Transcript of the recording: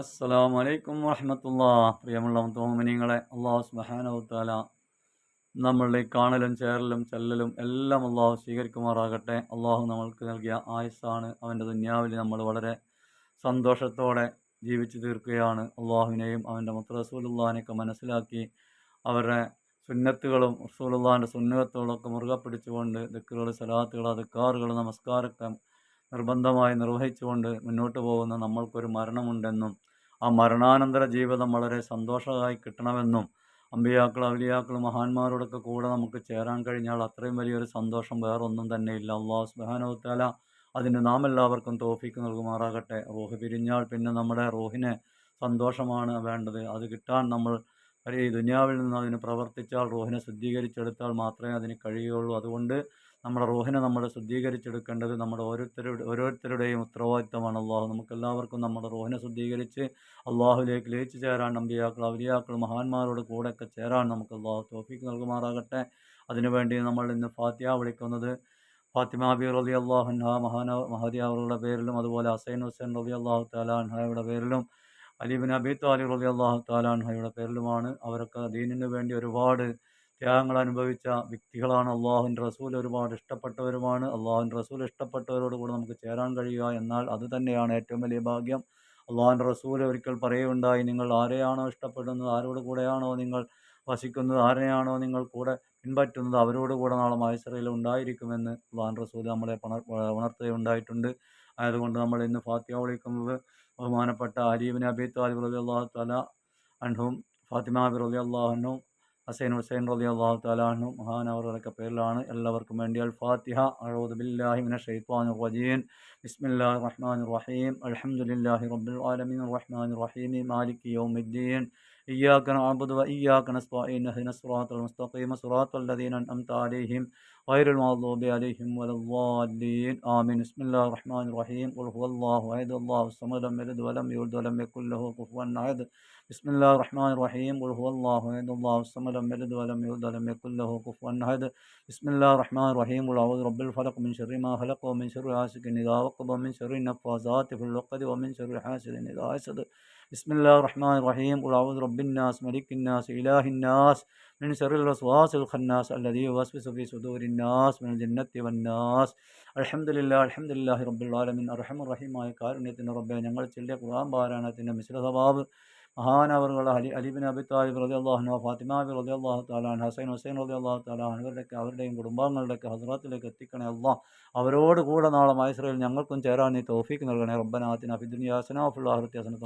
അസ്സലാമു വലൈക്കും വറഹമത്തുള്ള. പ്രിയമുള്ള തോമനിങ്ങളെ അള്ളാഹു സുബാനവുത്താല നമ്മളുടെ കാണലും ചേരലും ചെല്ലലും എല്ലാം അള്ളാഹു സ്വീകരിക്കുമാറാകട്ടെ. അള്ളാഹു നമ്മൾക്ക് നൽകിയ ആയുസ്സാണ്. അവന്റെ ദുന്യാവിൽ നമ്മൾ വളരെ സന്തോഷത്തോടെ ജീവിച്ചു തീർക്കുകയാണ്. അള്ളാഹുവിനെയും അവന്റെ മുത്തറസൂലുള്ളഹാനെയൊക്കെ മനസ്സിലാക്കി അവരുടെ സുന്നത്തുകളും റസൂലുള്ളാഹിന്റെ സുന്നത്തുകളൊക്കെ മുറുകെ പിടിച്ചുകൊണ്ട് ദിക്കുകൾ സലാത്തുകൾ അതുക്കാറുകൾ നമസ്കാരമൊക്കെ നിർബന്ധമായി നിർവഹിച്ചുകൊണ്ട് മുന്നോട്ട് പോകുന്ന നമ്മൾക്കൊരു മരണമുണ്ടെന്നും ആ മരണാനന്തര ജീവിതം വളരെ സന്തോഷമായി കിട്ടണമെന്നും അമ്പിയാക്കൾ അവലിയാക്കൾ മഹാന്മാരോടൊക്കെ കൂടെ നമുക്ക് ചേരാൻ കഴിഞ്ഞാൽ അത്രയും വലിയൊരു സന്തോഷം വേറൊന്നും ഇല്ല. അള്ളാഹു സുബാനോത്താല അതിന് നാം എല്ലാവർക്കും തോഫിക്ക് നൽകുമാറാകട്ടെ. റോഹ് പിരിഞ്ഞാൽ പിന്നെ നമ്മുടെ റോഹിന് സന്തോഷമാണ് വേണ്ടത്. അത് കിട്ടാൻ നമ്മൾ ഈ ദുനിയാവിൽ നിന്ന് അതിന് പ്രവർത്തിച്ചാൽ റോഹിനെ ശുദ്ധീകരിച്ചെടുത്താൽ മാത്രമേ അതിന് കഴിയുകയുള്ളൂ. അതുകൊണ്ട് നമ്മുടെ റോഹിനെ നമ്മൾ ശുദ്ധീകരിച്ചെടുക്കേണ്ടത് നമ്മുടെ ഓരോരുത്തരുടെ ഓരോരുത്തരുടെയും ഉത്തരവാദിത്തമാണ് അള്ളാഹു. നമുക്കെല്ലാവർക്കും നമ്മുടെ റോഹിനെ ശുദ്ധീകരിച്ച് അള്ളാഹുലേക്ക് ലയിച്ചു ചേരാൻ നമ്പിയാക്കൾ അവലിയാക്കൾ മഹാന്മാരോട് കൂടെയൊക്കെ ചേരാൻ നമുക്ക് അള്ളാഹു തോഫിക്ക് നൽകുമാറാകട്ടെ. അതിനുവേണ്ടി നമ്മൾ ഇന്ന് ഫാത്തിയ വിളിക്കുന്നത് ഫാത്തിമ ബി റലി അള്ളാഹുൻഹ മഹാന മഹദിയ അവരുടെ പേരിലും അതുപോലെ ഹസൈൻ ഹുസൈൻ റലി അള്ളാഹു താലാൻഹയുടെ പേരിലും അലിബിൻ അബി താലി റബി അള്ളാഹു താലാൻഹയുടെ പേരിലുമാണ് അവരൊക്കെ ദീനിനു വേണ്ടി ഒരുപാട് ത്യാഗങ്ങൾ അനുഭവിച്ച വ്യക്തികളാണ്. അള്ളാഹുവിന്റെ റസൂൽ ഒരുപാട് ഇഷ്ടപ്പെട്ടവരുമാണ്. അള്ളാഹുവിന്റെ റസൂൽ ഇഷ്ടപ്പെട്ടവരോട് കൂടെ നമുക്ക് ചേരാൻ കഴിയുക എന്നാൽ അത് തന്നെയാണ് ഏറ്റവും വലിയ ഭാഗ്യം. അള്ളാഹുവിന്റെ റസൂൽ ഒരിക്കൽ പറയുകയുണ്ടായി നിങ്ങൾ ആരെയാണോ ഇഷ്ടപ്പെടുന്നത്? ആരോട് കൂടെയാണോ നിങ്ങൾ വസിക്കുന്നത്? ആരെയാണോ നിങ്ങൾ കൂടെ പിൻപറ്റുന്നത്? അവരോട് കൂടെ നാളെ മത്സരയിൽ ഉണ്ടായിരിക്കുമെന്ന് അള്ളാഹുൻ റസൂൽ നമ്മളെ ഉണർത്തുകയുണ്ടായിട്ടുണ്ട്. ആയതുകൊണ്ട് നമ്മൾ ഇന്ന് ഫാത്തിയ വിളിക്കുന്നത് ബഹുമാനപ്പെട്ട അലീബിൻ അബി താലിബ് റബി അള്ളാഹു തല അൻഹും ഫാത്തിമ ബി റബി അള്ളാഹുനും ഹസൈൻ ഹുസൈൻ റബി അള്ളാഹു താലാഹു മഹാനവറുകളൊക്കെ പേരിലാണ് എല്ലാവർക്കും വേണ്ടി അൽ ഫാത്തിഹ അഴൂദ് ബില്ലാഹി മിന ഷെയ്ത്വാൻ റജീൻ ബിസ്മില്ലാ റഹ്മാൻ റഹീം. അൽഹംദുലില്ലാഹി റബ്ബിൽ ആലമീൻ. റഹ്മാൻ റഹീം മാലിക് യൗമിദ്ദീൻ. إياك نعبد وإياك نستعين اهدنا الصراط المستقيم صراط الذين أنعمت عليهم غير المغضوب عليهم ولا الضالين. آمين. بسم الله الرحمن الرحيم. قل هو الله أحد الله الصمد لم يلد ولم يولد ولم يكن له كفوا أحد. بسم الله الرحمن الرحيم. قل هو الله أحد الله الصمد لم يلد ولم يولد ولم يكن له كفوا أحد. بسم الله الرحمن الرحيم. قل أعوذ برب الفلق من شر ما خلق ومن شر حاسد إذا وقب ومن شر النفاثات في العقد ومن شر حاسد إذا حسد. بسم الله الرحمن الرحيم. قل أعوذ رب الناس ملك الناس إله الناس من شر الوسواس الخناس الذي يوسوس في صدور الناس من الجنة والناس الحمد لله الحمد لله رب العالمين أرحم الرحيم ആയ കാരുണ്യത്തിൻ്റെ റബ്ബെ ഞങ്ങൾ ചെല്ലിയ ഖുർആൻ പാരായണത്തിൻ്റെ മിശ്ര സ്വഭാവ് മഹാനവറുകൾ അലി അലിബിൻ അബി താലിബ് റതി അള്ളാഹുനോ ഫാത്തിമ ബി റതി അള്ളാഹു താലാൻ ഹസൈൻ ഹുസൈൻ റതി അള്ളാഹു താലാൻ അവരുടെയൊക്കെ അവരുടെയും കുടുംബാംഗങ്ങളുടെയൊക്കെ ഹസ്രത്തിലേക്ക് എത്തിക്കണേ അള്ളാഹ് അവരോട് കൂടെ നാളെ മൈസറയിൽ ഞങ്ങൾക്കും ചേരാൻ നീ തോഫീക്ക് നൽകണേ റബ്ബനാത്തിന ഫിദുനിയാസന ഫുള്ളാഹൃത്യാസനത്തും